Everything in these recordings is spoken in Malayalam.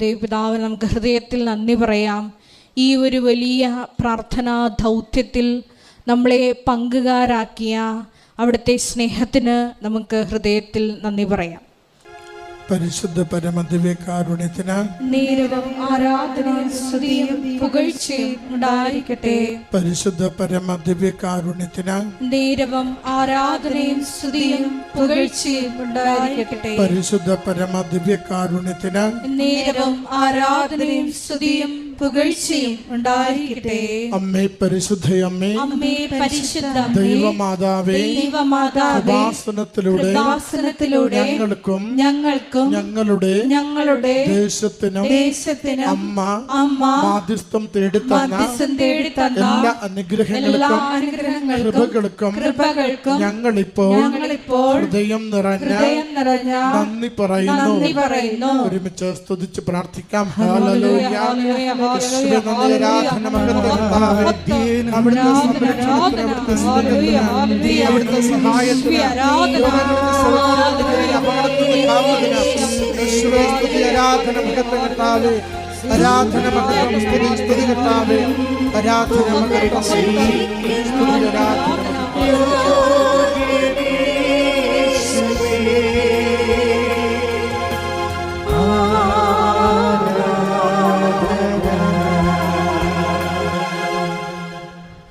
ദൈവപിതാവ് നമുക്ക് ഹൃദയത്തിൽ നന്ദി പറയാം. ഈ ഒരു വലിയ പ്രാർത്ഥനാ ദൗത്യത്തിൽ നമ്മളെ പങ്കുകാരാക്കിയ അവിടുത്തെ സ്നേഹത്തിന് നമുക്ക് ഹൃദയത്തിൽ നന്ദി പറയാം. പരിശുദ്ധ സ്തുതിയും പുകഴ്ചയും ഉണ്ടായിരിക്കട്ടെ. പരിശുദ്ധ നേരവും ആരാധനയും സ്തുതിയും പുകഴ്ചയും ഉണ്ടായിരിക്കട്ടെ. പരിശുദ്ധ പരമദിവ്യകാരുണ്യത്തിന് നേരവും ആരാധനയും സ്തുതിയും പുകഴ്ചയും ഉണ്ടായിരിക്കട്ടെ. അമ്മേ പരിശുദ്ധയമ്മേ അമ്മേ പരിശുദ്ധ ദൈവമാതാവേ ദൈവമാതാവേ ഉപാസനത്തിലൂടെ ഉപാസനത്തിലൂടെ ഞങ്ങൾക്കും ഞങ്ങൾക്കും ഞങ്ങളുടെ ഞങ്ങളുടെ ദേശത്തിനും ദേശത്തിനും അമ്മ അമ്മ മാധ്യസ്ഥം തേടി മധ്യസ്ഥം തേടി എല്ലാ അനുഗ്രഹങ്ങൾക്കും അനുഗ്രഹങ്ങൾക്കും കൃപകൾക്കും ഞങ്ങളിപ്പോൾ ഞങ്ങളിപ്പോൾ ഹൃദയം നിറഞ്ഞ ഹൃദയം നിറഞ്ഞ നന്ദി പറയുന്നു. നന്ദി പറയുന്നു. ഒരുമിച്ച് സ്തുതിച്ച് പ്രാർത്ഥിക്കാം. ആരാധന. അവിടുത്തെ സംരക്ഷണത്തിന്, അവിടുത്തെ സ്നേഹത്തിന്, അവിടുത്തെ സഹായത്തിന്, ആരാധന, മഹത്വം, കർത്താവേ. ആരാധന മഹത്വം സ്തുതി സ്തുതി കർത്താവേ. ആരാധന മഹത്വം സ്തുതി ആരാധന മഹത്വം.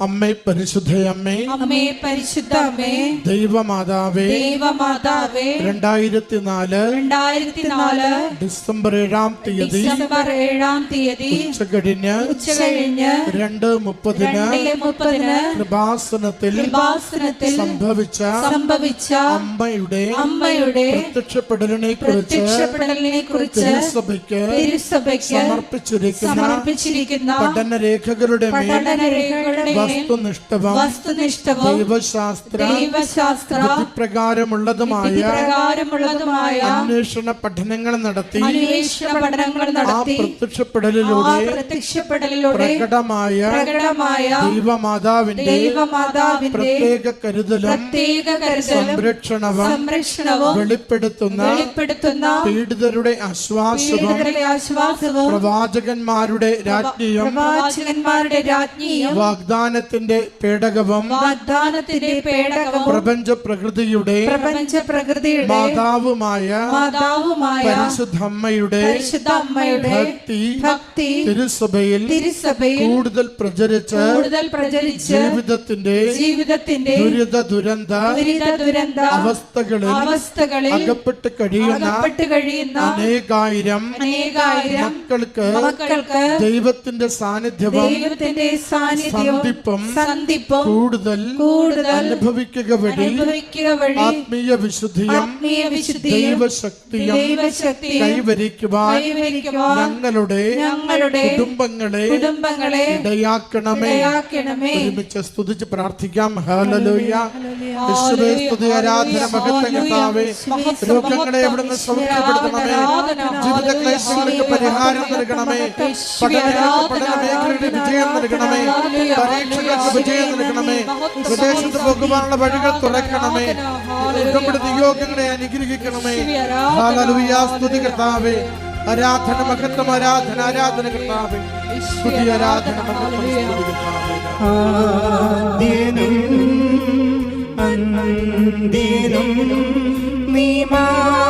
അമ്മേ പരിശുദ്ധയമ്മേ അമ്മേ. പരിശുദ്ധ അമ്മേ. ദൈവമാതാവേ. ദൈവമാതാവേ. രണ്ടായിരത്തി നാല് രണ്ടായിരത്തി നാല് ഡിസംബർ ഏഴാം തീയതി. ഡിസംബർ ഏഴാം തീയതി. ഉച്ചകഴിഞ്ഞ് ഉച്ചകഴിഞ്ഞ് രണ്ട് മുപ്പതിന് മുപ്പതിന് കൃപാസനത്തിൽ കൃപാസനത്തിൽ സംഭവിച്ച സംഭവിച്ച അമ്മയുടെ അമ്മയുടെ പ്രത്യക്ഷപ്പെടലിനെ കുറിച്ച് പ്രത്യക്ഷപ്പെടലിനെ കുറിച്ച് തിരുസഭയ്ക്ക് തിരുസഭയ്ക്ക് സമർപ്പിച്ചിരിക്കുന്ന സമർപ്പിച്ചിരിക്കുന്ന പഠനരേഖകളുടെ പഠനരേഖകളുടെ വസ്തുനിഷ്ഠവും വസ്തുനിഷ്ഠവും ദൈവശാസ്ത്ര ദൈവശാസ്ത്ര പ്രകാരമുള്ളതുമായ പ്രകാരമുള്ളതുമായ അന്വേഷണ പഠനങ്ങൾ നടത്തി അന്വേഷണ പഠനങ്ങൾ നടത്തി പ്രത്യക്ഷപ്പെടലിലൂടെ പ്രത്യക്ഷപ്പെടലിലൂടെ പ്രകടമായ പ്രകടമായ ദൈവമാതാവിന്റെ ദൈവമാതാവിന്റെ പ്രത്യേക കരുതലും പ്രത്യേക കരുതലും സംരക്ഷണവും സംരക്ഷണവും വെളിപ്പെടുത്തുന്ന വെളിപ്പെടുത്തുന്ന പീഡിതരുടെ ആശ്വാസവും പ്രവാചകന്മാരുടെ രാജ്ഞിയും പ്രവാചകന്മാരുടെ രാജ്ഞിയും വാഗ്ദാനത്തിന്റെ പേടകവും വാഗ്ദാനത്തിന്റെ പേടകവും പ്രപഞ്ച പ്രകൃതിയുടെ പ്രപഞ്ച പ്രകൃതിയുടെ മാതാവുമായ മാതാവുമായ പരിശുദ്ധമ്മയുടെ പരിശുദ്ധമ്മയുടെ ഭക്തി ഭക്തി തിരുസഭയിൽ തിരുസഭയിൽ കൂടുതൽ പ്രചരിച്ച് കൂടുതൽ പ്രചരിച്ച് ജീവിതത്തിന്റെ ജീവിതത്തിന്റെ ദുരിത ദുരന്ത ദുരിത ദുരന്ത അവസ്ഥകളിൽ അവസ്ഥകളിൽ അകപ്പെട്ട് കഴിയുന്ന അകപ്പെട്ട് കഴിയുന്ന അനേകായിരം അനേകായിരം മക്കൾക്ക് മക്കൾക്ക് ദൈവത്തിന്റെ സാന്നിധ്യവും ദൈവത്തിന്റെ സാന്നിധ്യവും സന്ധിപ്പും സന്ധിപ്പം കൂടുതൽ കൂടുതൽ അനുഭവിക്കുക വഴി അനുഭവിക്കുക വഴി ആത്മീയ വിശുദ്ധിയും ആത്മീയ വിശുദ്ധിയും ദൈവശക്തിയും ദൈവശക്തിയും കൈവരിക്കുവാൻ കൈവരിക്കുവാൻ ഞങ്ങളുടെ ഞങ്ങളുടെ കുടുംബങ്ങളെ കുടുംബങ്ങളെ ഇടയാക്കണമേ. ഇടയാക്കണമേ. ഒരുമിച്ച് സ്തുതിച്ച് പ്രാർത്ഥിക്കാം. ഹല്ലേലൂയ. യേശുവേ സ്തുതി ആരാധന മഹത്വം കർത്താവേ. രോഗങ്ങളെ എവിടുന്ന് സൗഖ്യപ്പെടുത്തണമേ ജീവിത ക്ലേശങ്ങൾക്ക് പരിഹാരം നൽകണമേ. പഠന പഠന മേഖലയുടെ വിജയം നൽകണമേ. പരീക്ഷകൾക്ക് വിജയം നൽകണമേ. വിദേശത്ത് പോകുവാനുള്ള വഴികൾ തുറക്കണമേ. അനുഗ്രഹിക്കണമേ. സ്തുതി കർത്താവേ. ആരാധന മഹത്വം ആരാധന ആരാധന കർത്താവേ. സ്തുതി ആരാധന മഹത്വം നീ മാത്രമേ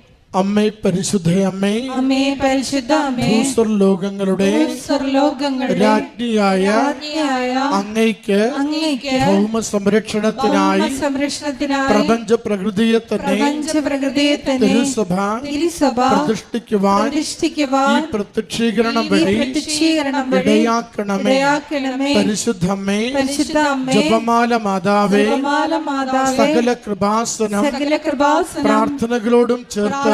അമ്മേ പരിശുദ്ധ അമ്മേ. അമ്മേ പരിശുദ്ധ അമ്മേ. ഭൂസ്വർലോകങ്ങളുടെ സർലോകങ്ങളുടെ രാജ്ഞിയായ അങ്ങയ്ക്ക് അങ്ങേക്ക് ഭൗമ സംരക്ഷണത്തിനായി സംരക്ഷണത്തിനായി പ്രപഞ്ച പ്രകൃതിയെ തന്നെ പ്രപഞ്ച പ്രകൃതിയെ തന്നെ തിരുസഭ തിരുസഭ പ്രതിഷ്ഠിക്കുവാൻ പ്രതിഷ്ഠിക്കുവാൻ പ്രത്യക്ഷീകരണം വഴി പ്രത്യക്ഷീകരണം ഇടയാക്കണമേ. ഇടയാക്കണമേ. പരിശുദ്ധമ്മേ പരിശുദ്ധ അമ്മേ. ജപമാല മാതാവേ. ജപമാല മാതാവേ. സകല കൃപാസനം സകല കൃപാസനം പ്രാർത്ഥനകളോടും ചേർത്ത്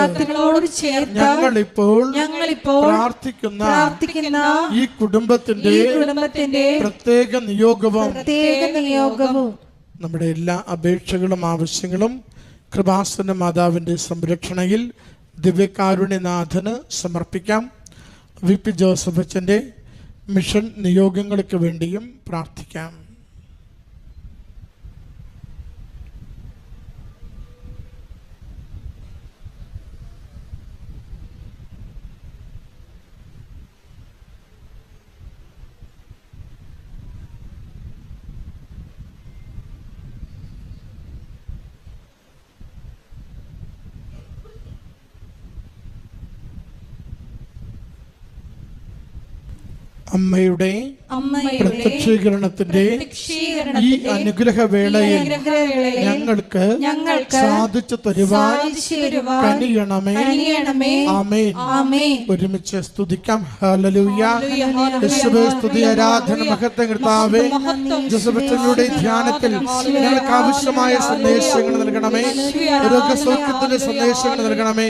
ചേർത്ത് ഞങ്ങളിപ്പോൾ ഞങ്ങളിപ്പോൾ പ്രാർത്ഥിക്കുന്ന പ്രാർത്ഥിക്കുന്ന ഈ കുടുംബത്തിന്റെ കുടുംബത്തിന്റെ പ്രത്യേക നിയോഗവും പ്രത്യേക നിയോഗവും നമ്മുടെ എല്ലാ അപേക്ഷകളും ആവശ്യങ്ങളും കൃപാസന മാതാവിന്റെ സംരക്ഷണയിൽ ദിവ്യകാരുണ്യനാഥന് സമർപ്പിക്കാം. വി പി ജോസഫ് അച്ഛന്റെ മിഷൻ നിയോഗങ്ങൾക്ക് വേണ്ടിയും പ്രാർത്ഥിക്കാം. അമ്മയുടെ പ്രത്യക്ഷീകരണത്തിന്റെ ഈ പ്രത്യക്ഷീകരണത്തിന്റെ അനുഗ്രഹ വേളയിൽ അനുഗ്രഹവേളയിൽ ഞങ്ങൾക്ക് ഞങ്ങൾക്ക് സാധിച്ചു തരുവാൻ കനിയണമേ. ആമേ ഒരുമിച്ച് സ്തുതിക്കാം. സ്തുതി ആരാധന മഹത്വം കർത്താവേ. ജോസഫച്ചനുടെ ധ്യാനത്തിൽ ഞങ്ങൾക്ക് ആവശ്യമായ സന്ദേശങ്ങൾ നൽകണമേ. രോഗസൗഖ്യത്തിന്റെ സന്ദേശങ്ങൾ നൽകണമേ.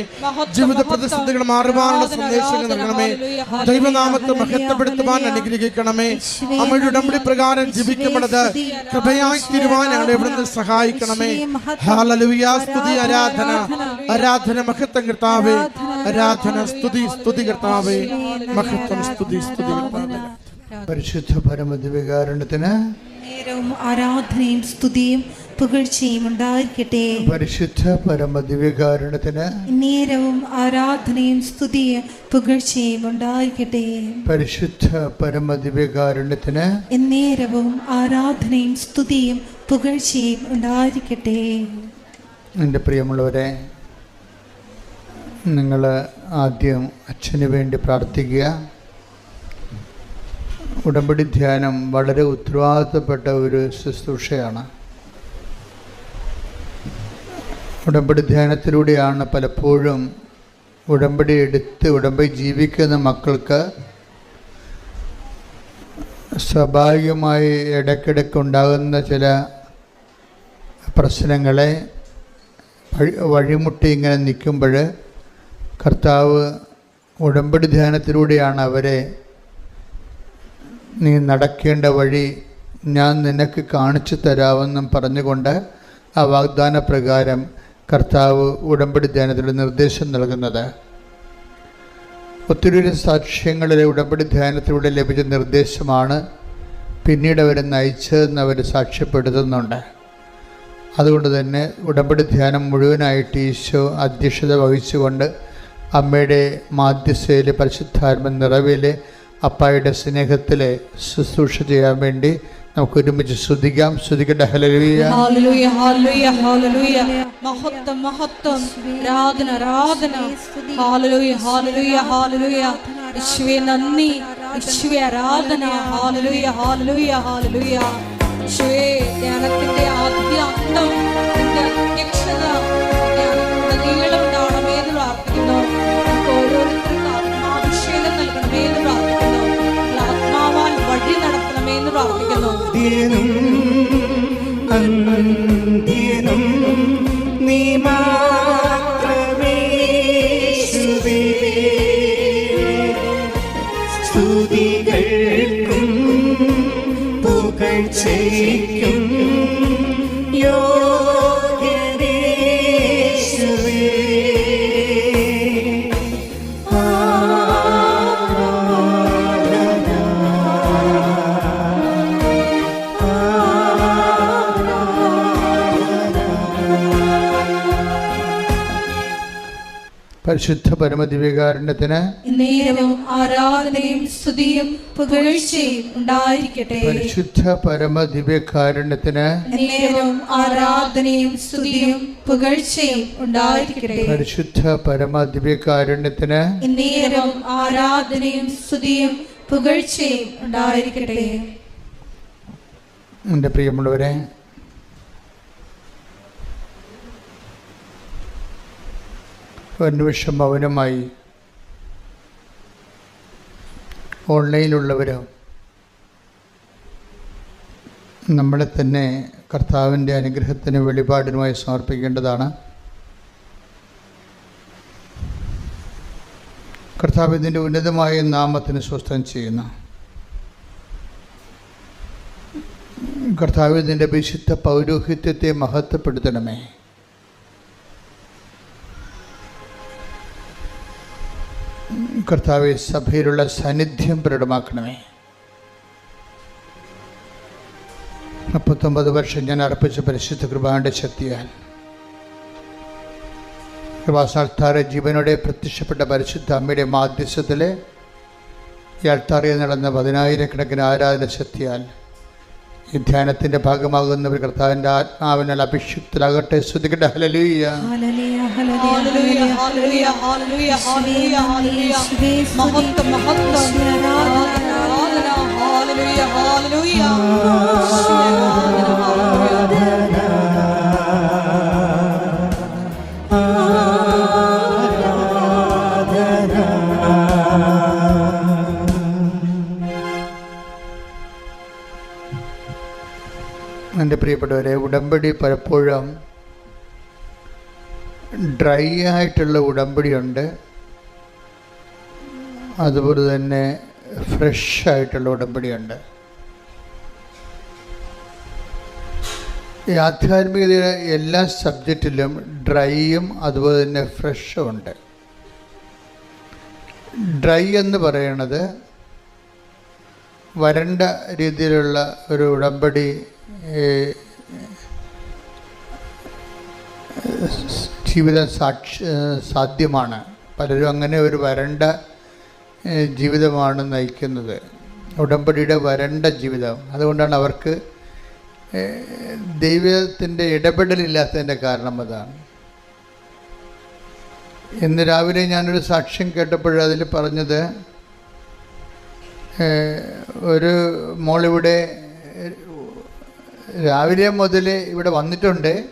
ജീവിത പ്രതിസന്ധികൾ മാറുവാനുള്ള സന്ദേശങ്ങൾ നൽകണമേ. ദൈവനാമത്തെ മഹത്വപ്പെടുത്തുവാൻ അനുഗ്രഹിക്കണമേ. അമ്മയുടെ ഉടമ്പടി പ്രകാരം ജീവിക്കപ്പെടുന്നത് കൃപയായി ഞങ്ങളെ ഇവിടുന്ന് സഹായിക്കണമേ. സ്തുതി ആരാധന. ആരാധന മഹത്വം കർത്താവേ. ആരാധന സ്തുതി സ്തുതി കർത്താവേ. മഹത്വം സ്തുതി സ്തുതി കർത്താവേ. പരിശുദ്ധ പരമദിവികാരണത്തിന് നേരവും ആരാധനയും സ്തുതിയും പുകഴ്ചയും ഉണ്ടായിരിക്കട്ടെ. പരിശുദ്ധ പരമദിവ്യകാരണത്തിന് നേരവും ആരാധനയും സ്തുതിയും പുകഴ്ചയും ഉണ്ടായിരിക്കട്ടെ. പരിശുദ്ധ പരമദിവ്യകാരണത്തിന് നേരവും ആരാധനയും സ്തുതിയും പുകഴ്ചയും ഉണ്ടായിരിക്കട്ടെ. എന്റെ പ്രിയമുള്ളവരെ നിങ്ങൾ ആദ്യം അച്ഛന് വേണ്ടി പ്രാർത്ഥിക്കുക. ഉടമ്പടി ധ്യാനം വളരെ ഉത്തരവാദിത്തപ്പെട്ട ഒരു ശുശ്രൂഷയാണ്. ഉടമ്പടി ധ്യാനത്തിലൂടെയാണ് പലപ്പോഴും ഉടമ്പടി എടുത്ത് ഉടമ്പടി ജീവിക്കുന്ന മക്കൾക്ക് സ്വാഭാവികമായി ഇടയ്ക്കിടയ്ക്ക് ഉണ്ടാകുന്ന ചില പ്രശ്നങ്ങളെ വഴി വഴിമുട്ടി ഇങ്ങനെ നിൽക്കുമ്പോൾ കർത്താവ് ഉടമ്പടി ധ്യാനത്തിലൂടെയാണ് അവരെ നീ നടക്കേണ്ട വഴി ഞാൻ നിനക്ക് കാണിച്ചു തരാമെന്നും പറഞ്ഞുകൊണ്ട് ആ വാഗ്ദാന പ്രകാരം കർത്താവ് ഉടമ്പടി ധ്യാനത്തിന്റെ നിർദ്ദേശം നൽകുന്നത്. ഒത്തിരി സാക്ഷ്യങ്ങളിലെ ഉടമ്പടി ധ്യാനത്തിലൂടെ ലഭിച്ച നിർദ്ദേശമാണ് പിന്നീട് അവരെ നയിച്ചതെന്ന് അവർ സാക്ഷ്യപ്പെടുത്തുന്നുണ്ട്. അതുകൊണ്ട് തന്നെ ഉടമ്പടി ധ്യാനം മുഴുവനായിട്ട് ഈശോ അധ്യക്ഷത വഹിച്ചുകൊണ്ട് അമ്മയുടെ മാധ്യസ്ഥയിലെ പരിശുദ്ധാത്മ നിറവിലെ അപ്പായുടെ സ്നേഹത്തിൽ ശുശ്രൂഷ ചെയ്യാൻ വേണ്ടി നമുക്ക് ഒരുമിച്ച് ശ്രദ്ധിക്കാം ശ്രദ്ധിക്കട്ടെ ഹലലുയ ഹല്ലേലൂയ ഹല്ലേലൂയ ഹല്ലേലൂയ. മഹത്വം മഹത്വം. ആരാധന ആരാധന. ഹല്ലേലൂയ ഹല്ലേലൂയ ഹല്ലേലൂയ. യേശുവേ നന്ദി. ആരാധന. ഹല്ലേലൂയ ഹല്ലേലൂയ ഹല്ലേലൂയ. യേശുവേ ധ്യാനത്തിന്റെ ആദ്യ അന്തം. ദിനം അന്ത്യനും നീ മാത്രമേശുവേ സ്തുതികൾക്കും പുകഴ്ചയ്ക്കും പരിശുദ്ധ പരമദിവ്യകാരുണ്യത്തിന് നേരവും ആരാധനയും സ്തുതിയും പുകഴ്ചയും ഉണ്ടായിരിക്കട്ടെ. പരിശുദ്ധ പരമദിവ്യകാരുണ്യത്തിന് നേരവും ആരാധനയും സ്തുതിയും പുകഴ്ചയും ഉണ്ടായിരിക്കട്ടെ. പരിശുദ്ധ പരമദിവ്യകാരുണ്യത്തിന് നേരവും ആരാധനയും സ്തുതിയും പുകഴ്ചയും ഉണ്ടായിരിക്കട്ടെ. എന്റെ പ്രിയമുള്ളവരെ ഒരു നിമിഷം മൗനമായി ഓൺലൈനിലുള്ളവരും? നമ്മളെ തന്നെ കർത്താവിന്റെ അനുഗ്രഹത്തിന് വെളിപാടിനുമായി സമർപ്പിക്കേണ്ടതാണ്. കർത്താവ് ഇതിന്റെ ഉന്നതമായ നാമത്തിന് സ്വസ്ഥം ചെയ്യുന്നു. കർത്താവ് ഇതിന്റെ വിശുദ്ധ പൗരോഹിത്യത്തെ മഹത്വപ്പെടുത്തണമേ. കർത്താവ് സഭയിലുള്ള സാന്നിധ്യം പ്രകടമാക്കണമേ. മുപ്പത്തൊമ്പത് വർഷം ഞാൻ അർപ്പിച്ച പരിശുദ്ധ കൃപാന്റെ ശക്തിയാൽ. കൃപാസാൽത്താറെ ജീവനോടെ പ്രത്യക്ഷപ്പെട്ട പരിശുദ്ധ അമ്മയുടെ മാധ്യസ്ഥത്തിലെ ഈ അൾത്താറിയിൽ നടന്ന പതിനായിരക്കണക്കിന് ആരാധന ശക്തിയാൽ ഈ ധ്യാനത്തിന്റെ ഭാഗമാകുന്ന ഒരു കർത്താവിന്റെ ആത്മാവിനാൽ അഭിഷിക്തരാകട്ടെ. ശ്രുതികട്ടെ ഹലലൂയ്യ ഹല്ലേലൂയ, എന്റെ പ്രിയപ്പെട്ടവരെ ഉടമ്പടി പലപ്പോഴും ഡ്രൈ ആയിട്ടുള്ള ഉടമ്പടിയുണ്ട് അതുപോലെ തന്നെ ഫ്രഷ് ആയിട്ടുള്ള ഉടമ്പടിയുണ്ട് ഈ ആധ്യാത്മികതയുടെ എല്ലാ സബ്ജക്റ്റിലും ഡ്രൈയും അതുപോലെ തന്നെ ഫ്രഷും ഉണ്ട്. ഡ്രൈ എന്ന് പറയണത് വരണ്ട രീതിയിലുള്ള ഒരു ഉടമ്പടി ജീവിതം സാക്ഷി സാധ്യമാണ്. പലരും അങ്ങനെ ഒരു വരണ്ട ജീവിതമാണ് നയിക്കുന്നത്. ഉടമ്പടിയുടെ വരണ്ട ജീവിതം. അതുകൊണ്ടാണ് അവർക്ക് ദൈവത്തിന്റെ ഇടപെടലില്ലാത്തതിന്റെ കാരണം അതാണ്. ഇന്ന് രാവിലെ ഞാനൊരു സാക്ഷ്യം കേട്ടപ്പോൾ അതിൽ പറഞ്ഞത് ഒരു മോളിവിടെ രാവിലെ മുതൽ ഇവിടെ വന്നിട്ടുണ്ട്.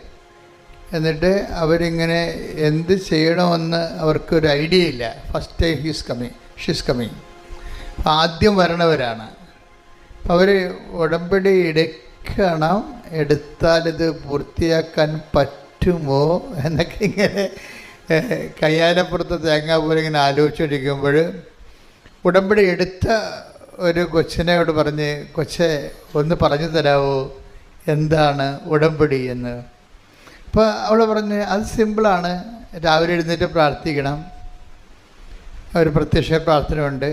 എന്നിട്ട് അവരിങ്ങനെ എന്ത് ചെയ്യണമെന്ന് അവർക്കൊരു ഐഡിയ ഇല്ല. First time he's coming she's coming ആദ്യം വരണവരാണ്. അപ്പം അവർ ഉടമ്പടി എടുക്കണം. എടുത്താൽ ഇത് പൂർത്തിയാക്കാൻ പറ്റുമോ എന്നൊക്കെ ഇങ്ങനെ കയ്യാലപ്പുറത്ത് തേങ്ങ പോലെ ഇങ്ങനെ ആലോചിച്ചിരിക്കുമ്പോൾ ഉടമ്പടി എടുത്ത ഒരു കൊച്ചിനോട് പറഞ്ഞ് കൊച്ചെ ഒന്ന് പറഞ്ഞു തരാമോ എന്താണ് ഉടമ്പടി എന്ന്? അപ്പോൾ അവൾ പറഞ്ഞ് അത് സിമ്പിളാണ് രാവിലെ എഴുന്നേറ്റ് പ്രാർത്ഥിക്കണം. ഒരു പ്രത്യക്ഷ പ്രാർത്ഥന ഉണ്ട്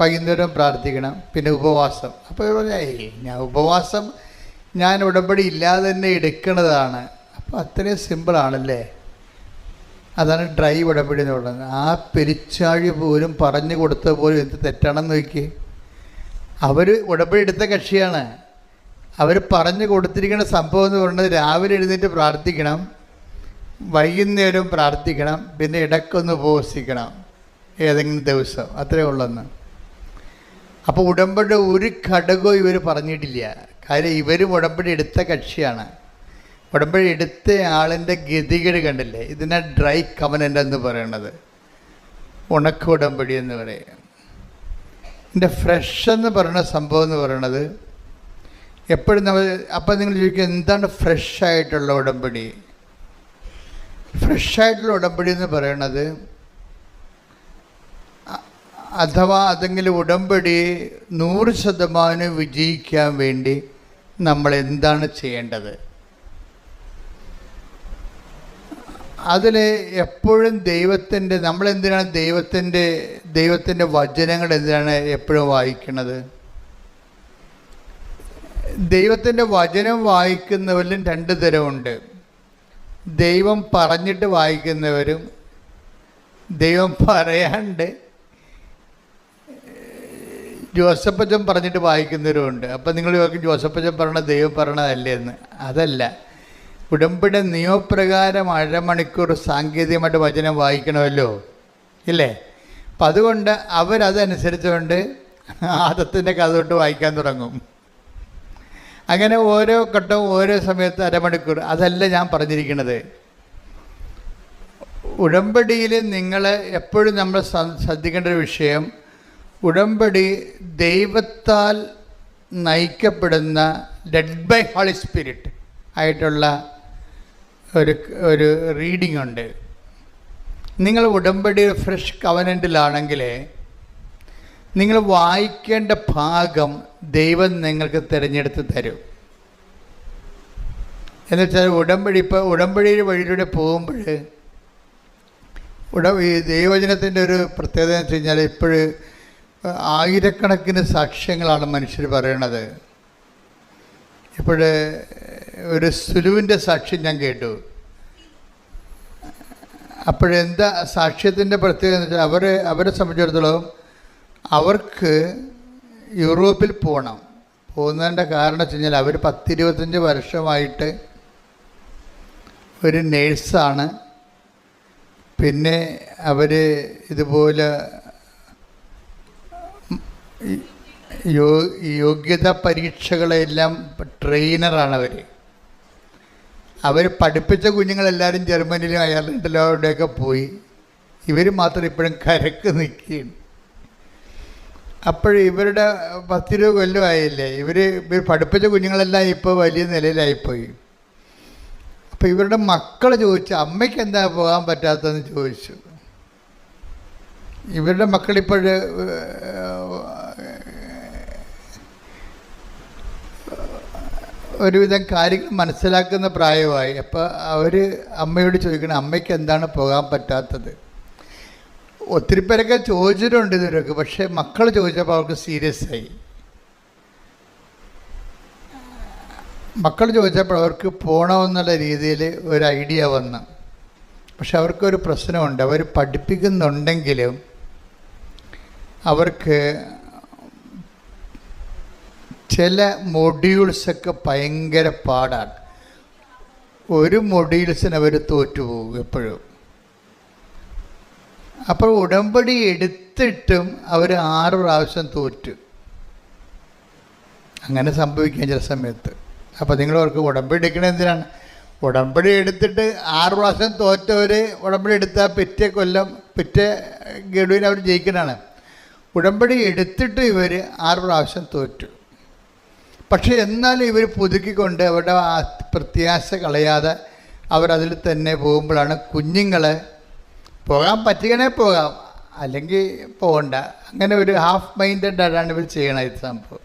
വൈകുന്നേരം പ്രാർത്ഥിക്കണം. പിന്നെ ഉപവാസം. അപ്പോൾ ഇവർ പറഞ്ഞു ഏയ് ഞാൻ ഉപവാസം ഞാൻ ഉടമ്പടി ഇല്ലാതെ തന്നെ എടുക്കുന്നതാണ് അപ്പോൾ അത്രയും സിമ്പിളാണല്ലേ അതാണ് ഡ്രൈ ഉടമ്പടി എന്ന് പറയുന്നത്. ആ പെരിച്ചാഴി പോലും പറഞ്ഞു കൊടുത്ത പോലും എന്ത് തെറ്റാണെന്ന് നോക്കി അവർ ഉടമ്പടി എടുത്ത കക്ഷിയാണ്. അവർ പറഞ്ഞു കൊടുത്തിരിക്കുന്ന സംഭവം എന്ന് പറയുന്നത് രാവിലെ എഴുന്നേറ്റ് പ്രാർത്ഥിക്കണം വൈകുന്നേരം പ്രാർത്ഥിക്കണം പിന്നെ ഇടയ്ക്കൊന്ന് ഉപവസിക്കണം ഏതെങ്കിലും ദിവസം. അത്രേ ഉള്ളെന്ന്. അപ്പോൾ ഉടമ്പടി ഒരു ഘടകവും ഇവർ പറഞ്ഞിട്ടില്ല. കാര്യം ഇവരും ഉടമ്പടി എടുത്ത കക്ഷിയാണ്. ഉടമ്പടി എടുത്ത ആളിന്റെ ഗതികേട് കണ്ടില്ലേ? ഇതിനെ ഡ്രൈ കമനന്റ് എന്ന് പറയണത്. ഉണക്ക ഉടമ്പടി എന്ന് പറയും. ഇതിന്റെ ഫ്രഷ് എന്ന് പറയുന്ന സംഭവം എന്ന് പറയണത് എപ്പോഴും നമ്മൾ അപ്പം നിങ്ങൾ ചോദിക്കുക എന്താണ് ഫ്രഷ് ആയിട്ടുള്ള ഉടമ്പടി? ഫ്രഷ് ആയിട്ടുള്ള ഉടമ്പടി എന്ന് പറയണത് അഥവാ അതെങ്കിലും ഉടമ്പടി നൂറ് ശതമാനം വിജയിക്കാൻ വേണ്ടി നമ്മൾ എന്താണ് ചെയ്യേണ്ടത്? അതിൽ എപ്പോഴും ദൈവത്തിന്റെ നമ്മളെന്തിനാണ് ദൈവത്തിന്റെ ദൈവത്തിന്റെ വചനങ്ങൾ എന്തിനാണ് എപ്പോഴും വായിക്കുന്നത് ദൈവത്തിന്റെ വചനം വായിക്കുന്നവരിലും രണ്ട് തരമുണ്ട്. ദൈവം പറഞ്ഞിട്ട് വായിക്കുന്നവരും ദൈവം പറയാണ്ട് ജോസഫച്ചൻ പറഞ്ഞിട്ട് വായിക്കുന്നവരുമുണ്ട്. അപ്പം നിങ്ങൾ ചോദിക്കും ജോസഫച്ചൻ പറഞ്ഞ ദൈവം പറഞ്ഞതല്ലേ എന്ന്? അതല്ല. ഉടമ്പടി നിയമപ്രകാരം അരമണിക്കൂർ സാങ്കേതികമായിട്ട് വചനം വായിക്കണമല്ലോ. ഇല്ലേ? അപ്പം അതുകൊണ്ട് അവരതനുസരിച്ചുകൊണ്ട് ആദത്തിന്റെ കഥ തൊട്ട് വായിക്കാൻ തുടങ്ങും. അങ്ങനെ ഓരോ ഘട്ടവും ഓരോ സമയത്ത് അരമണിക്കൂർ. അതല്ല ഞാൻ പറഞ്ഞിരിക്കുന്നത് ഉടമ്പടിയിൽ നിങ്ങൾ എപ്പോഴും നമ്മൾ ശ്ര- ശ്രദ്ധിക്കേണ്ട ഒരു വിഷയം ഉടമ്പടി ദൈവത്താൽ നയിക്കപ്പെടുന്ന ഡെഡ് ബൈ ഹോളി സ്പിരിറ്റ് ആയിട്ടുള്ള ഒരു ഒരു റീഡിംഗ് ഉണ്ട്. നിങ്ങൾ ഉടമ്പടി ഫ്രഷ് കവനന്റിലാണെങ്കിൽ നിങ്ങൾ വായിക്കേണ്ട ഭാഗം ദൈവം നിങ്ങൾക്ക് തിരഞ്ഞെടുത്ത് തരും. എന്നുവെച്ചാൽ ഉടമ്പടി ഇപ്പോൾ ഉടമ്പടിയുടെ വഴിയിലൂടെ പോകുമ്പോൾ ഉട ഈ ദൈവചനത്തിന്റെ ഒരു പ്രത്യേകത എന്ന് വെച്ച് കഴിഞ്ഞാൽ ഇപ്പോൾ ആയിരക്കണക്കിന് സാക്ഷ്യങ്ങളാണ് മനുഷ്യർ പറയണത്. ഇപ്പോഴ് ഒരു സുലുവിന്റെ സാക്ഷ്യം ഞാൻ കേട്ടു. അപ്പോഴെന്താ സാക്ഷ്യത്തിന്റെ പ്രത്യേകത എന്ന് വെച്ചാൽ അവർ അവരെ സംബന്ധിച്ചിടത്തോളം അവർക്ക് യൂറോപ്പിൽ പോകണം പോകുന്നതിന്റെ കാരണം വെച്ച് കഴിഞ്ഞാൽ അവർ പത്തിരുപത്തഞ്ച് വർഷമായിട്ട് ഒരു നേഴ്സാണ്. പിന്നെ അവർ ഇതുപോലെ യോഗ്യത പരീക്ഷകളെല്ലാം ട്രെയിനറാണ് അവർ. അവർ പഠിപ്പിച്ച കുഞ്ഞുങ്ങളെല്ലാവരും ജർമ്മനിയിലും അയർലൻഡിലും അവിടെയൊക്കെ പോയി. ഇവർ മാത്രം ഇപ്പോഴും കരക്ക് നിൽക്കുകയാണ്. അപ്പോൾ ഇവരുടെ പത്തിരുപത് കൊല്ലമായില്ലേ? ഇവർ ഇവർ പഠിപ്പിച്ച കുഞ്ഞുങ്ങളെല്ലാം ഇപ്പോൾ വലിയ നിലയിലായിപ്പോയി. അപ്പോൾ ഇവരുടെ മക്കൾ ചോദിച്ചു അമ്മയ്ക്ക് എന്താ പോകാൻ പറ്റാത്തതെന്ന് ചോദിച്ചു. ഇവരുടെ മക്കളിപ്പോൾ ഒരുവിധം കാര്യങ്ങൾ മനസ്സിലാക്കുന്ന പ്രായമായി. അപ്പോൾ അവർ അമ്മയോട് ചോദിക്കണം അമ്മയ്ക്ക് എന്താണ് പോകാൻ പറ്റാത്തത്? ഒത്തിരി പേരൊക്കെ ചോദിച്ചിട്ടുണ്ട് ഇതുവരെയൊക്കെ പക്ഷേ മക്കൾ ചോദിച്ചപ്പോൾ അവർക്ക് സീരിയസ് ആയി. മക്കൾ ചോദിച്ചപ്പോൾ അവർക്ക് പോകണമെന്നുള്ള രീതിയിൽ ഒരു ഐഡിയ വന്നു. പക്ഷെ അവർക്കൊരു പ്രശ്നമുണ്ട്. അവർ പഠിപ്പിക്കുന്നുണ്ടെങ്കിലും അവർക്ക് ചില മൊഡ്യൂൾസൊക്കെ ഭയങ്കര പാടാണ്. ഒരു മൊഡ്യൂൾസിന് അവർ തോറ്റുപോകും എപ്പോഴും. അപ്പോൾ ഉടമ്പടി എടുത്തിട്ടും അവർ ആറ് പ്രാവശ്യം തോറ്റു. അങ്ങനെ സംഭവിക്കാം ചില സമയത്ത്. അപ്പോൾ നിങ്ങൾ അവർക്ക് ഉടമ്പടി എടുക്കണത് എന്തിനാണ്? ഉടമ്പടി എടുത്തിട്ട് ആറ് പ്രാവശ്യം തോറ്റവർ ഉടമ്പടി എടുത്താൽ പിറ്റേ കൊല്ലം പിറ്റേ ഗഡുവിന് അവർ ജയിക്കണതാണ് ഉടമ്പടി എടുത്തിട്ട് ഇവർ ആറ് പ്രാവശ്യം തോറ്റു. പക്ഷേ എന്നാലും ഇവർ പുതുക്കിക്കൊണ്ട് അവരുടെ പ്രത്യാശ കളയാതെ അവരതിൽ തന്നെ പോകുമ്പോഴാണ് കുഞ്ഞുങ്ങളെ പോകാൻ പറ്റുകയാണെ പോകാം. അല്ലെങ്കിൽ പോകണ്ട. അങ്ങനെ ഒരു ഹാഫ് മൈൻഡഡ് ആയിട്ടാണ് ഇവർ ചെയ്യണ ഇത് സംഭവം.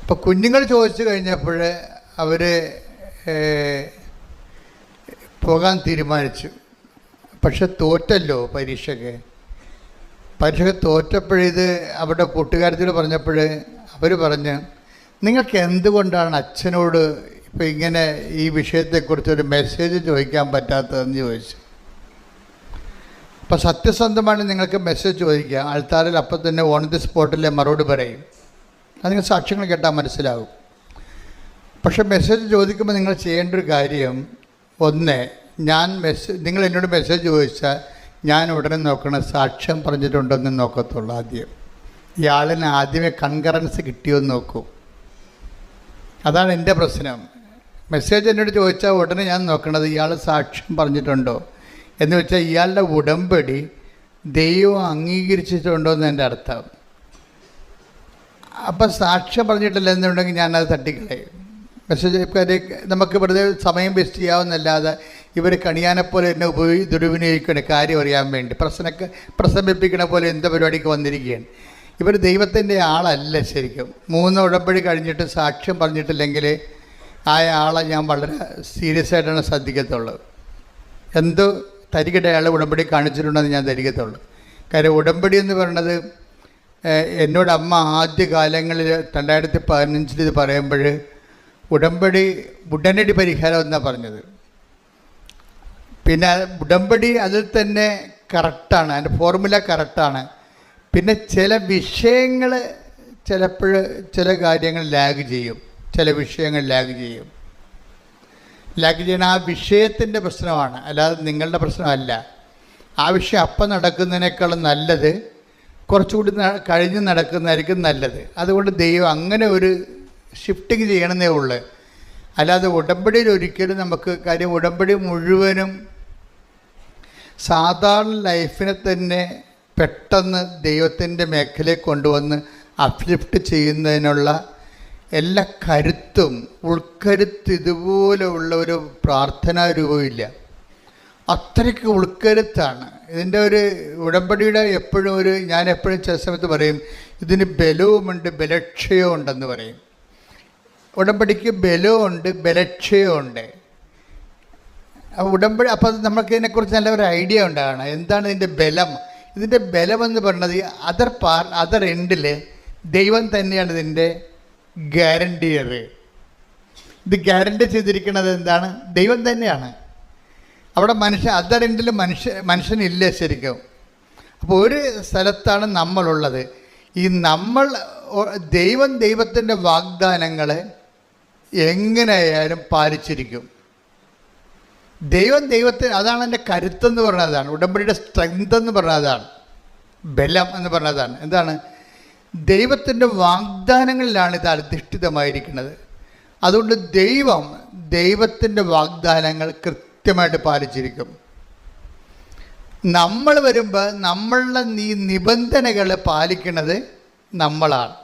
ഇപ്പം കുഞ്ഞുങ്ങൾ ചോദിച്ചു കഴിഞ്ഞപ്പോൾ അവർ പോകാൻ തീരുമാനിച്ചു. പക്ഷെ തോറ്റല്ലോ പരീക്ഷയ്ക്ക്. പരീക്ഷയ്ക്ക് തോറ്റപ്പോഴിത് അവരുടെ കൂട്ടുകാരത്തിൽ പറഞ്ഞപ്പോൾ അവർ പറഞ്ഞ് നിങ്ങൾക്ക് എന്തുകൊണ്ടാണ് അച്ഛനോട് ഇപ്പം ഇങ്ങനെ ഈ വിഷയത്തെക്കുറിച്ചൊരു മെസ്സേജ് ചോദിക്കാൻ പറ്റാത്തതെന്ന് ചോദിച്ചു. അപ്പോൾ സത്യസന്ധമാണ് നിങ്ങൾക്ക് മെസ്സേജ് ചോദിക്കുക. ആൾത്താരിൽ അപ്പം തന്നെ ഓൺ ദി സ്പോട്ടിലെ മറുപടി പറയും. അത് നിങ്ങൾ സാക്ഷ്യങ്ങൾ കേട്ടാൽ മനസ്സിലാവും. പക്ഷെ മെസ്സേജ് ചോദിക്കുമ്പോൾ നിങ്ങൾ ചെയ്യേണ്ട ഒരു കാര്യം ഒന്ന് ഞാൻ മെസ്സേജ് നിങ്ങൾ എന്നോട് മെസ്സേജ് ചോദിച്ചാൽ ഞാൻ ഉടനെ നോക്കണം സാക്ഷ്യം പറഞ്ഞിട്ടുണ്ടെന്ന് നോക്കത്തുള്ളൂ ആദ്യം. ഇയാളിന് ആദ്യമേ കൺകറൻസ് കിട്ടിയോ എന്ന് നോക്കൂ. അതാണ് എന്റെ പ്രശ്നം. മെസ്സേജ് എന്നോട് ചോദിച്ചാൽ ഉടനെ ഞാൻ നോക്കണത് ഇയാൾ സാക്ഷ്യം പറഞ്ഞിട്ടുണ്ടോ? എന്ന് വെച്ചാൽ ഇയാളുടെ ഉടമ്പടി ദൈവം അംഗീകരിച്ചിട്ടുണ്ടോ എന്ന് എന്റെ അർത്ഥം. അപ്പം സാക്ഷ്യം പറഞ്ഞിട്ടില്ല എന്നുണ്ടെങ്കിൽ ഞാനത് തട്ടിക്കളയും. മെസ്സേജ് നമുക്ക് വെറുതെ സമയം വേസ്റ്റ് ചെയ്യാവുന്നല്ലാതെ ഇവർ കണിയാനെ പോലെ എന്നെ ഉപയോഗി ദുരുപയോഗിക്കണ കാര്യം അറിയാൻ വേണ്ടി പ്രശ്നക്ക് പ്രസംഗിപ്പിക്കണ പോലെ എന്ത് പരിപാടിക്ക് വന്നിരിക്കുകയാണ്. ഇവർ ദൈവത്തിന്റെ ആളല്ല ശരിക്കും. മൂന്ന് ഉടമ്പടി കഴിഞ്ഞിട്ട് സാക്ഷ്യം പറഞ്ഞിട്ടില്ലെങ്കിൽ ആ ആളെ ഞാൻ വളരെ സീരിയസ് ആയിട്ടാണ് ശ്രദ്ധിക്കത്തുള്ളൂ എന്ത് തരികിട അയാൾ ഉടമ്പടി കാണിച്ചിട്ടുണ്ടെന്ന് ഞാൻ ധരിക്കത്തുള്ളൂ. കാര്യം ഉടമ്പടി എന്ന് പറയുന്നത് എന്നോട് അമ്മ ആദ്യ കാലങ്ങളിൽ രണ്ടായിരത്തി പതിനഞ്ചിൽ ഇത് പറയുമ്പോൾ ഉടമ്പടി ഉടനടി പരിഹാരം എന്നാണ് പറഞ്ഞത്. പിന്നെ ഉടമ്പടി അതിൽ തന്നെ കറക്റ്റാണ് അതിന്റെ ഫോർമുല കറക്റ്റാണ് പിന്നെ ചില വിഷയങ്ങൾ ചിലപ്പോൾ ചില കാര്യങ്ങൾ ലാഗ് ചെയ്യും. ചില വിഷയങ്ങൾ ലാഗ് ചെയ്യും. ലാഗ് ചെയ്യണ ആ വിഷയത്തിന്റെ പ്രശ്നമാണ്. അല്ലാതെ നിങ്ങളുടെ പ്രശ്നമല്ല. ആ വിഷയം അപ്പം നടക്കുന്നതിനേക്കാളും നല്ലത് കുറച്ചുകൂടി കഴിഞ്ഞ് നടക്കുന്നതായിരിക്കും നല്ലത്. അതുകൊണ്ട് ദൈവം അങ്ങനെ ഒരു ഷിഫ്റ്റിങ് ചെയ്യണമെന്നേ ഉള്ളൂ. അല്ലാതെ ഉടമ്പടിയിൽ ഒരിക്കലും നമുക്ക് കാര്യം ഉടമ്പടി മുഴുവനും സാധാരണ ലൈഫിനെ തന്നെ പെട്ടെന്ന് ദൈവത്തിന്റെ മേഖലയിൽ കൊണ്ടുവന്ന് അപ്ലിഫ്റ്റ് ചെയ്യുന്നതിനുള്ള എല്ലാ കരുത്തും ഉൾക്കരുത്ത് ഇതുപോലെയുള്ള ഒരു പ്രാർത്ഥനാ രൂപമില്ല. അത്രയ്ക്ക് ഉൾക്കരുത്താണ്. ഇതിന്റെ ഒരു ഉടമ്പടിയുടെ എപ്പോഴും ഒരു ഞാൻ എപ്പോഴും ചില സമയത്ത് പറയും ഇതിന് ബലവുമുണ്ട് ബലക്ഷയവും ഉണ്ടെന്ന് പറയും. ഉടമ്പടിക്ക് ബലവുമുണ്ട് ബലക്ഷയമുണ്ട് അപ്പോൾ ഉടമ്പടി അപ്പോൾ നമുക്ക് ഇതിനെക്കുറിച്ച് നല്ല ഒരു ഐഡിയ ഉണ്ടാകണം. എന്താണ് ഇതിന്റെ ബലം? ഇതിന്റെ ബലമെന്ന് പറയുന്നത് അതർ പാർ അതർ എൻഡിൽ ദൈവം തന്നെയാണ് ഇതിന്റെ ഗ്യാരണ്ടിയർ ഇത് ഗ്യാരണ്ടി ചെയ്തിരിക്കുന്നത് എന്താണ്? ദൈവം തന്നെയാണ്. അവിടെ മനുഷ്യ അതറിണ്ടിൽ മനുഷ്യ മനുഷ്യനില്ല ശരിക്കും? അപ്പോൾ ഒരു സ്ഥലത്താണ് നമ്മളുള്ളത്. ഈ നമ്മൾ ദൈവം ദൈവത്തിന്റെ വാഗ്ദാനങ്ങളെ എങ്ങനെയായാലും പാലിച്ചിരിക്കും. ദൈവം ദൈവത്തിന് അതാണ് എന്റെ കരുത്തെന്ന് പറഞ്ഞതാണ്. ഉടമ്പടിയുടെ സ്ട്രെങ്ത് എന്ന് പറഞ്ഞതാണ്. ബലം എന്ന് പറഞ്ഞതാണ്. എന്താണ്? ദൈവത്തിന്റെ വാഗ്ദാനങ്ങളിലാണ് ഇത് അധിഷ്ഠിതമായിരിക്കുന്നത്. അതുകൊണ്ട് ദൈവം ദൈവത്തിന്റെ വാഗ്ദാനങ്ങൾ കൃത്യമായിട്ട് പാലിച്ചിരിക്കും. നമ്മൾ വരുമ്പോൾ നമ്മളുടെ ഈ നിബന്ധനകൾ പാലിക്കുന്നത് നമ്മളാണ്.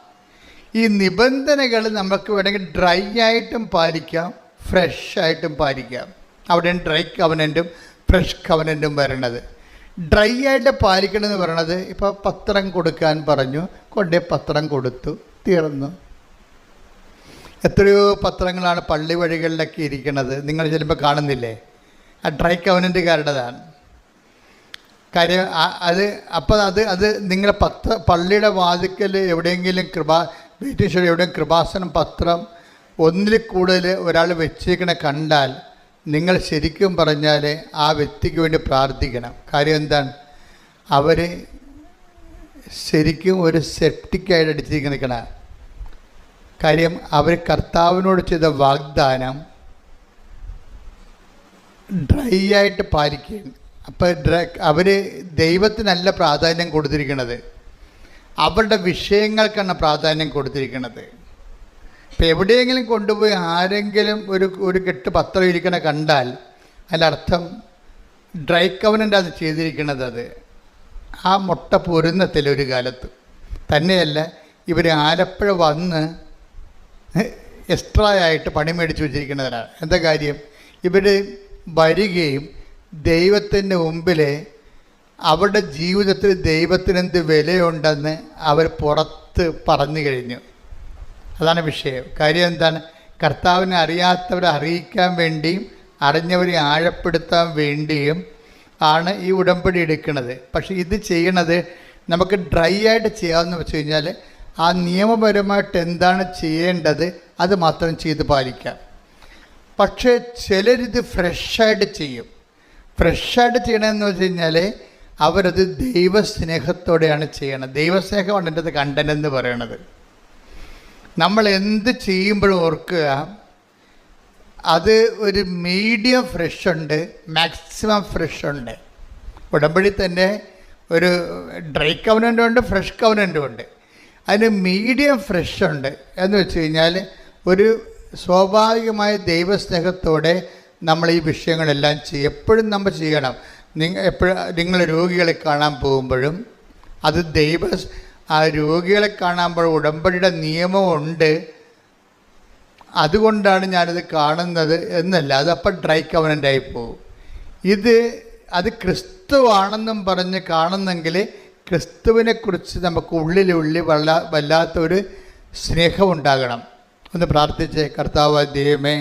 ഈ നിബന്ധനകൾ നമുക്ക് വേണമെങ്കിൽ ഡ്രൈ ആയിട്ടും പാലിക്കാം ഫ്രഷ് ആയിട്ടും പാലിക്കാം. അവിടെ ഡ്രൈ കവനന്റും ഫ്രഷ് കവനന്റും വരണത്. ഡ്രൈ ആയിട്ട് പാലിക്കണമെന്ന് പറയണത് ഇപ്പോൾ പത്രം കൊടുക്കാൻ പറഞ്ഞു. കൊണ്ടേ പത്രം കൊടുത്തു തീർന്നു. എത്രയോ പത്രങ്ങളാണ് പള്ളി വഴികളിലൊക്കെ ഇരിക്കുന്നത്. നിങ്ങൾ ചിലപ്പോൾ കാണുന്നില്ലേ? ആ ഡ്രൈ കവനന്റുകാരുടേതാണ് കാര്യം അത് അപ്പോൾ അത് അത് നിങ്ങളെ പത്ര പള്ളിയുടെ വാതിക്കൽ എവിടെയെങ്കിലും കൃപാ ഷെഡ് എവിടെയും കൃപാസനം പത്രം ഒന്നിൽ കൂടുതൽ ഒരാൾ വെച്ചേക്കണ കണ്ടാൽ നിങ്ങൾ ശരിക്കും പറഞ്ഞാൽ ആ വ്യക്തിക്ക് വേണ്ടി പ്രാർത്ഥിക്കണം. കാര്യം എന്താണ്? അവർ ശരിക്കും ഒരു സെപ്റ്റിക്കായിട്ട് അടിച്ചിരിക്കുന്ന നിൽക്കണ കാര്യം അവർ കർത്താവിനോട് ചെയ്ത വാഗ്ദാനം ഡ്രൈ ആയിട്ട് പാലിക്കുകയാണ്. അപ്പോൾ ഡ്രൈ അവർ ദൈവത്തിനല്ല പ്രാധാന്യം കൊടുത്തിരിക്കുന്നത് അവരുടെ വിഷയങ്ങൾക്കാണ് പ്രാധാന്യം കൊടുത്തിരിക്കുന്നത് ഇപ്പം എവിടെയെങ്കിലും കൊണ്ടുപോയി ആരെങ്കിലും ഒരു ഒരു കെട്ട് പത്രം ഇരിക്കണ കണ്ടാൽ അതിലർത്ഥം ഡ്രൈ കവനന്റ് അത് ചെയ്തിരിക്കുന്നത് അത്. ആ മുട്ട പൊരുന്നത്തില്ല ഒരു കാലത്ത്. തന്നെയല്ല ഇവർ ആലപ്പുഴ വന്ന് എക്സ്ട്രാ ആയിട്ട് പണി മേടിച്ച് വെച്ചിരിക്കുന്നവരാണ് എന്താ കാര്യം? ഇവർ വരികയും ദൈവത്തിന്റെ മുമ്പിൽ അവരുടെ ജീവിതത്തിൽ ദൈവത്തിനെന്ത് വിലയുണ്ടെന്ന് അവർ പുറത്ത് പറഞ്ഞു കഴിഞ്ഞു. അതാണ് വിഷയം. കാര്യം എന്താണ്? കർത്താവിനെ അറിയാത്തവരെ അറിയിക്കാൻ വേണ്ടിയും അറിഞ്ഞവരെ ആഴപ്പെടുത്താൻ വേണ്ടിയും ആണ് ഈ ഉടമ്പടി എടുക്കുന്നത്. പക്ഷേ ഇത് ചെയ്യണത് നമുക്ക് ഡ്രൈ ആയിട്ട് ചെയ്യാമെന്ന് വെച്ച് കഴിഞ്ഞാൽ ആ നിയമപരമായിട്ട് എന്താണ് ചെയ്യേണ്ടത് അത് മാത്രം ചെയ്ത് പാലിക്കാം. പക്ഷേ ചിലരിത് ഫ്രഷായിട്ട് ചെയ്യും. ഫ്രഷായിട്ട് ചെയ്യണമെന്ന് വെച്ച് കഴിഞ്ഞാൽ അവരത് ദൈവസ്നേഹത്തോടെയാണ് ചെയ്യണത്. ദൈവസ്നേഹമാണ് എന്റെ കണ്ടനെന്ന് എന്ന് പറയണത്. നമ്മൾ എന്ത് ചെയ്യുമ്പോഴും ഓർക്കുക അത് ഒരു മീഡിയം ഫ്രഷ് ഉണ്ട് മാക്സിമം ഫ്രഷ് ഉണ്ട്. ഉടമ്പടി തന്നെ ഒരു ഡ്രൈ കവനന്റും ഉണ്ട് ഫ്രഷ് കവനന്റും ഉണ്ട്. അതിന് മീഡിയം ഫ്രഷ് ഉണ്ട് എന്ന് വെച്ച് കഴിഞ്ഞാൽ ഒരു സ്വാഭാവികമായ ദൈവസ്നേഹത്തോടെ നമ്മൾ ഈ വിഷയങ്ങളെല്ലാം ചെയ്യും. എപ്പോഴും നമ്മൾ ചെയ്യണം. നിങ്ങൾ എപ്പോഴും നിങ്ങൾ രോഗികളെ കാണാൻ പോകുമ്പോഴും അത് ദൈവ ആ രോഗികളെ കാണാൻ കാണുമ്പോൾ ഉടമ്പടിയുടെ നിയമമുണ്ട് അതുകൊണ്ടാണ് ഞാനിത് കാണുന്നത് എന്നല്ല. അതപ്പം ഡ്രൈ കവനന്റായി പോകും ഇത് അത് ക്രിസ്തുവാണെന്നും പറഞ്ഞ് കാണുന്നെങ്കിൽ ക്രിസ്തുവിനെക്കുറിച്ച് നമുക്ക് ഉള്ളിലുള്ളിൽ വല്ല വല്ലാത്തൊരു സ്നേഹമുണ്ടാകണം. ഒന്ന് പ്രാർത്ഥിച്ചേ കർത്താവ് ദൈവമേ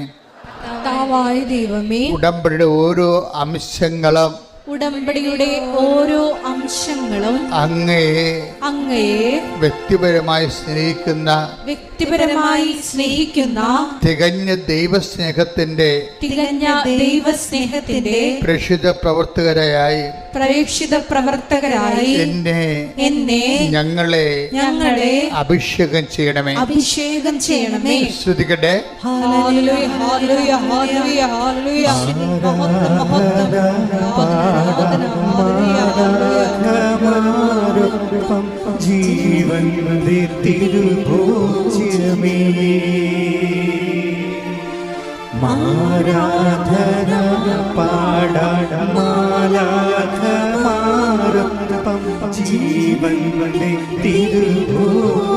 ഉടമ്പടിയുടെ ഓരോ അംശങ്ങളും ഉടമ്പടിയുടെ ഓരോ അംശങ്ങളും അങ്ങയെ അങ്ങയെ വ്യക്തിപരമായി സ്നേഹിക്കുന്ന വ്യക്തിപരമായി സ്നേഹിക്കുന്ന തികഞ്ഞ ദൈവസ്നേഹത്തിന്റെ തികഞ്ഞ ദൈവസ്നേഹത്തിന്റെ പ്രക്ഷിത പ്രവർത്തകരായി പ്രേക്ഷിത പ്രവർത്തകരായി എന്നെ എന്നെ ഞങ്ങളെ ഞങ്ങളെ അഭിഷേകം ചെയ്യണമേ അഭിഷേകം ചെയ്യണമേ ശ്രുതിക്കട്ടെ ഹല്ലേലൂയ, ഹല്ലേലൂയ, ഹല്ലേലൂയ, ഹല്ലേലൂയ. മഹത്വം, മഹത്വം. മാരൊപ്പം ജീവന്റെ തിരുഭോജ്യമേ മാരാധന പാടാട മാലാഖമാരൊപ്പം ജീവന്റെ തിരുഭോജ്യമേ